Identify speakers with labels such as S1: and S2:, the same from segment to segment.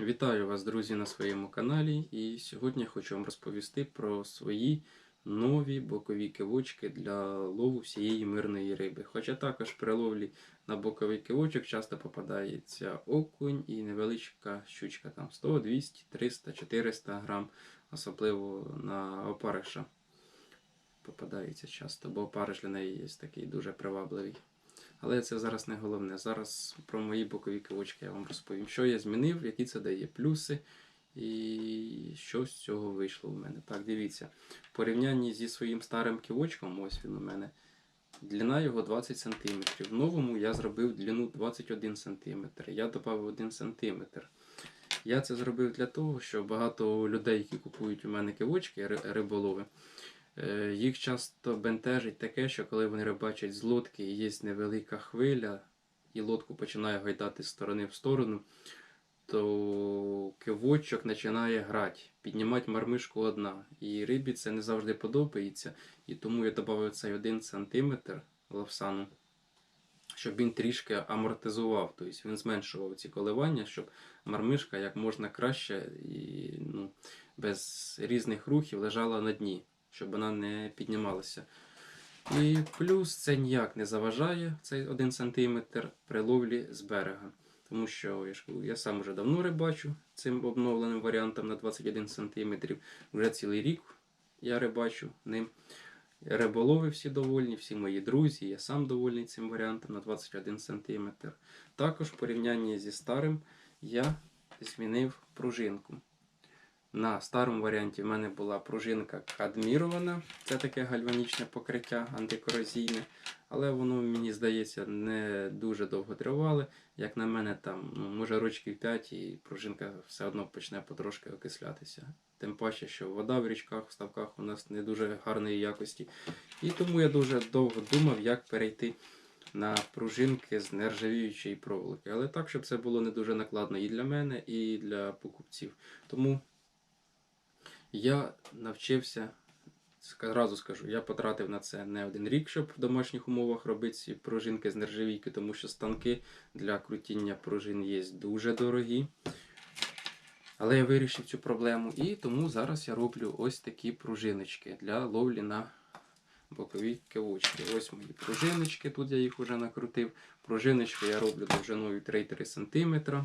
S1: Вітаю вас, друзі, на своєму каналі. І сьогодні я хочу вам розповісти про свої нові бокові кивочки для лову всієї мирної риби. Хоча також при ловлі на боковий кивочок часто попадається окунь і невеличка щучка, там 100, 200, 300, 400 грам, особливо на опариша попадається часто, бо опариш для неї є такий дуже привабливий. Але це зараз не головне. Зараз про мої бокові кивочки я вам розповім, що я змінив, які це дає плюси і що з цього вийшло у мене. Так, дивіться. В порівнянні зі своїм старим кивочком, ось він у мене. Длина його 20 см. В новому я зробив длину 21 см. Я додав 1 см. Я це зробив для того, що багато людей, які купують у мене кивочки, риболови, Їх часто бентежить таке, що коли вони рибачать з лодки і є невелика хвиля, і лодку починає гайдати з сторони в сторону, то кивочок починає грати, піднімати мармишку одна. І рибі це не завжди подобається. І тому я додав цей 1 см лавсану, щоб він трішки амортизував, тобто він зменшував ці коливання, щоб мармишка як можна краще і ну, без різних рухів лежала на дні щоб вона не піднімалася. І плюс це ніяк не заважає цей 1 см при ловлі з берега. Тому що я, ж я сам вже давно рибачу цим обновленим варіантом на 21 см. Вже цілий рік я рибачу ним. Риболови всі довольні, всі мої друзі, я сам довольний цим варіантом на 21 см. Також в порівнянні зі старим я змінив пружинку. На старому варіанті в мене була пружинка кадмірована, це таке гальванічне покриття антикорозійне, але воно, мені здається, не дуже довго тривало. Як на мене, там, ну, може рочків 5 і пружинка все одно почне потрошки окислятися. Тим паче, що вода в річках, в ставках у нас не дуже гарної якості. І тому я дуже довго думав, як перейти на пружинки з нержавіючої проволоки. Але так, щоб це було не дуже накладно і для мене, і для покупців. Тому я навчився, зразу скажу, я потратив на це не один рік, щоб в домашніх умовах робити ці пружинки з нержавійки, тому що станки для крутіння пружин є дуже дорогі. Але я вирішив цю проблему і тому зараз я роблю ось такі пружиночки для ловлі на бокові кивочки. Ось мої пружиночки, тут я їх вже накрутив. Пружиночки я роблю довжиною 3-3 см.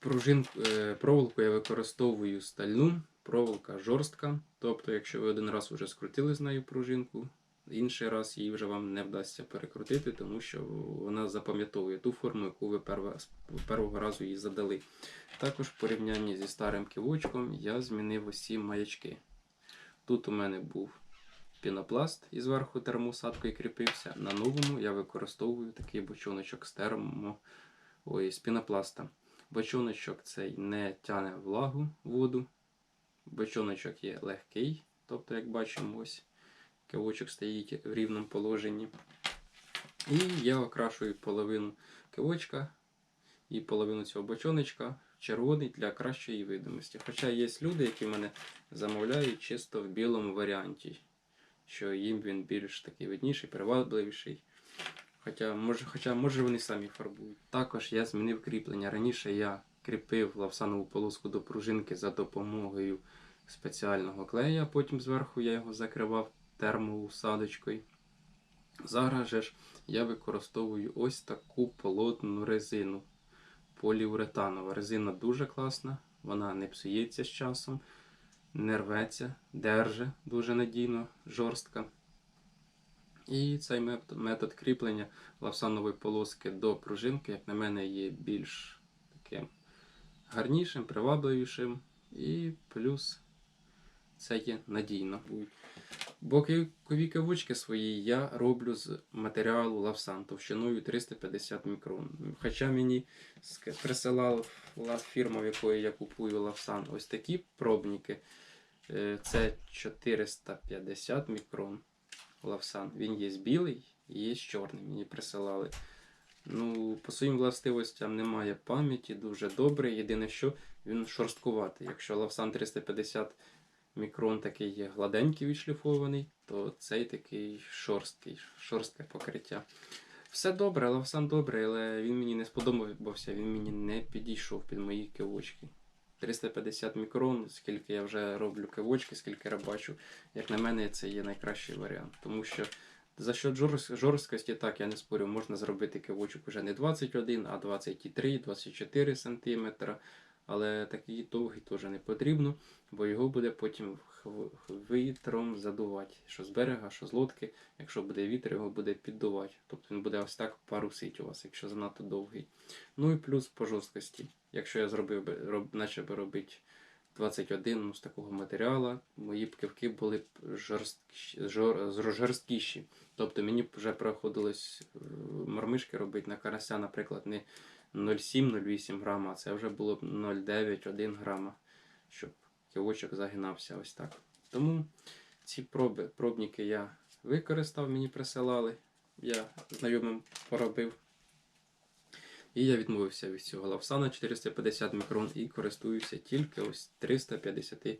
S1: Пружин, е, проволоку я використовую стальну, проволока жорстка. Тобто, якщо ви один раз вже скрутили з нею пружинку, інший раз її вже вам не вдасться перекрутити, тому що вона запам'ятовує ту форму, яку ви першого разу її задали. Також в порівнянні зі старим кивочком я змінив усі маячки. Тут у мене був пінопласт і зверху термоусадкою кріпився. На новому я використовую такий бочоночок з термо... Ой, з пінопласта. Бочоночок цей не тяне влагу воду. Бочоночок є легкий, тобто, як бачимо, ось кивочок стоїть в рівному положенні. І я окрашую половину кивочка і половину цього бочоночка червоний для кращої видимості. Хоча є люди, які мене замовляють чисто в білому варіанті, що їм він більш такий видніший, привабливіший. Хоча може, хоча може вони самі фарбують. Також я змінив кріплення. Раніше я кріпив лавсанову полоску до пружинки за допомогою спеціального клея, потім зверху я його закривав термоусадочкою. Зараз же ж я використовую ось таку полотну резину поліуретанова. Резина дуже класна, вона не псується з часом, не рветься, держи дуже надійно, жорстка. І цей метод, кріплення лавсанової полоски до пружинки, як на мене, є більш таким гарнішим, привабливішим. І плюс це є надійно. Бокові кавучки свої я роблю з матеріалу лавсан товщиною 350 мікрон. Хоча мені присилала фірма, в якої я купую лавсан, ось такі пробники. Е, Це 450 мікрон лавсан. Він є білий і є чорний. Мені присилали. Ну, по своїм властивостям немає пам'яті, дуже добрий. Єдине, що він шорсткуватий. Якщо лавсан 350 мікрон такий є гладенький відшліфований, то цей такий шорсткий, шорстке покриття. Все добре, лавсан добре, але він мені не сподобався, він мені не підійшов під мої кивочки. 350 мікрон, скільки я вже роблю кивочки, скільки я бачу, як на мене, це є найкращий варіант. Тому що за що жорсткості, так, я не спорю, можна зробити кивочок уже не 21, а 23, 24 см. Але такий довгий теж не потрібно, бо його буде потім вітром задувати. Що з берега, що з лодки. Якщо буде вітер, його буде піддувати. Тобто він буде ось так парусить у вас, якщо занадто довгий. Ну і плюс по жорсткості. Якщо я зробив би, роб, наче би робити 21 ну, з такого матеріалу, мої б кивки були жорсткіші, жор, жорсткіші. Тобто мені вже приходилось е, мармишки робити на карася, наприклад, не 0,7-0,8 грама, це вже було б 0,9-1 грама, щоб кивочок загинався ось так. Тому ці проби, пробники я використав, мені присилали. Я знайомим поробив. І я відмовився від цього лавсана 450 мікрон і користуюся тільки ось 350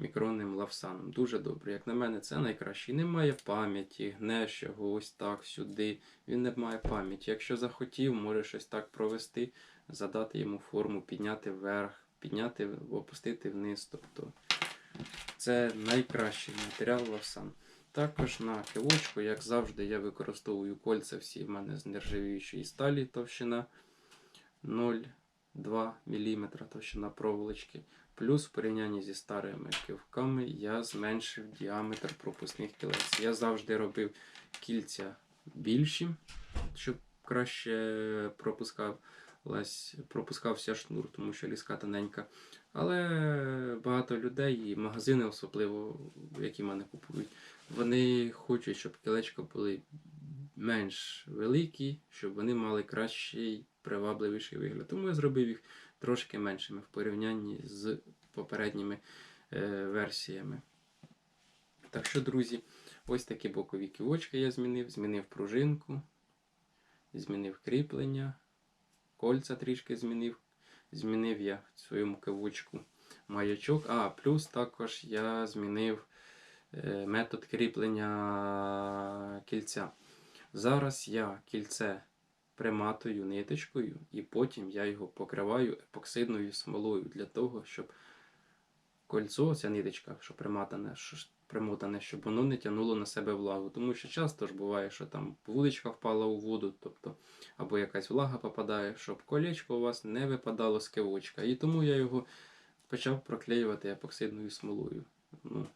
S1: мікронним лавсаном. Дуже добре. Як на мене, це найкраще. Немає пам'яті, гнеш ось так сюди. Він не має пам'яті. Якщо захотів, може щось так провести, задати йому форму, підняти вверх, підняти, опустити вниз. Тобто це найкращий матеріал лавсан. Також на кивочку, як завжди, я використовую кольця всі в мене з нержавіючої сталі товщина 0,2 мм товщина проволочки. Плюс в порівнянні зі старими кивками я зменшив діаметр пропускних кілець. Я завжди робив кільця більші, щоб краще пропускав, пропускався шнур, тому що ліска тоненька. Але багато людей, і магазини особливо, які мене купують, вони хочуть, щоб кілечка були менш великі, щоб вони мали кращий, привабливіший вигляд. Тому я зробив їх трошки меншими в порівнянні з попередніми е, версіями. Так що, друзі, ось такі бокові ківочки я змінив. Змінив пружинку, змінив кріплення, кольця трішки змінив. Змінив я в своєму кивочку маячок. А, плюс також я змінив е, метод кріплення кільця. Зараз я кільце приматую ниточкою і потім я його покриваю епоксидною смолою для того, щоб кольцо, ця ниточка, що приматане, що примотане, щоб воно не тягнуло на себе влагу. Тому що часто ж буває, що там вуличка впала у воду, тобто або якась влага попадає, щоб колечко у вас не випадало з кивочка. І тому я його почав проклеювати епоксидною смолою. Ну,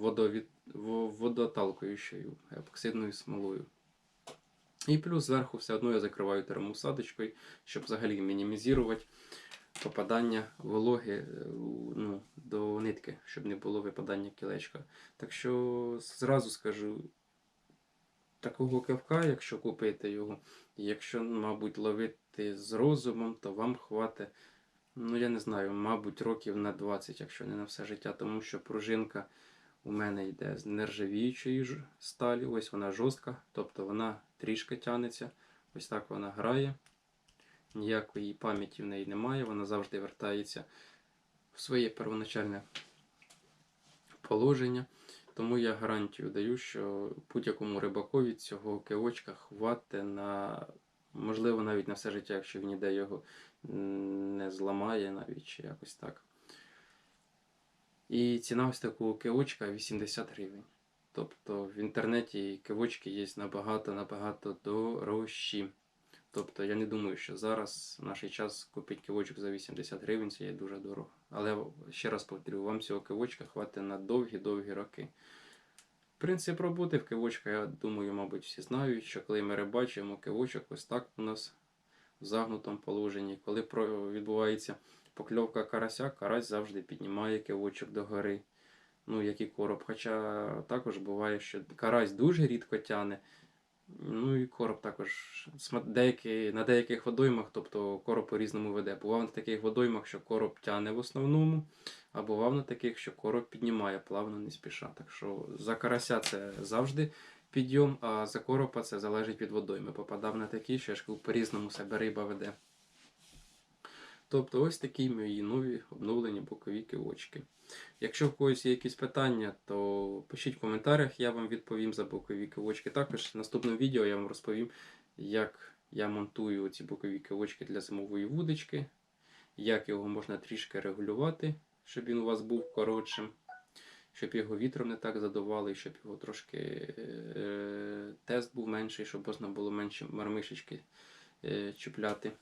S1: водовід, во- водоталкуючою епоксидною смолою. І плюс зверху все одно я закриваю термоусадочкою, щоб взагалі мінімізувати попадання вологи е, ну, до нитки, щоб не було випадання кілечка. Так що зразу скажу, такого кивка, якщо купити його, якщо, мабуть, ловити з розумом, то вам хватить, ну я не знаю, мабуть, років на 20, якщо не на все життя, тому що пружинка у мене йде з нержавіючої сталі, ось вона жорстка, тобто вона трішки тянеться, ось так вона грає. Ніякої пам'яті в неї немає, вона завжди вертається в своє первоначальне положення. Тому я гарантію даю, що будь-якому рибакові цього кивочка хватить на, можливо, навіть на все життя, якщо він ніде його не зламає навіть чи якось так. І ціна ось такого кивочка 80 гривень. Тобто в інтернеті кивочки є набагато-набагато дорожчі. Тобто я не думаю, що зараз в наш час купити кивочок за 80 гривень це є дуже дорого. Але ще раз повторю, вам цього кивочка хватить на довгі-довгі роки. Принцип роботи в кивочка, я думаю, мабуть, всі знають, що коли ми рибачимо кивочок, ось так у нас в загнутому положенні. Коли відбувається покльовка карася, карась завжди піднімає кивочок догори. Ну, як і короб. Хоча також буває, що карась дуже рідко тяне. Ну і короб також деякі, на деяких водоймах, тобто короб по-різному веде. Бував на таких водоймах, що короб тяне в основному, а бував на таких, що короб піднімає плавно, не спіша. Так що за карася це завжди підйом, а за коропа це залежить від водойми. Попадав на такі, що я по-різному себе риба веде. Тобто ось такі мої нові обновлені бокові кивочки. Якщо в когось є якісь питання, то пишіть в коментарях, я вам відповім за бокові кивочки. Також в наступному відео я вам розповім, як я монтую ці бокові кивочки для зимової вудочки, як його можна трішки регулювати, щоб він у вас був коротшим, щоб його вітром не так задували, щоб його трошки е, тест був менший, щоб можна було менше мармишечки е, чіпляти.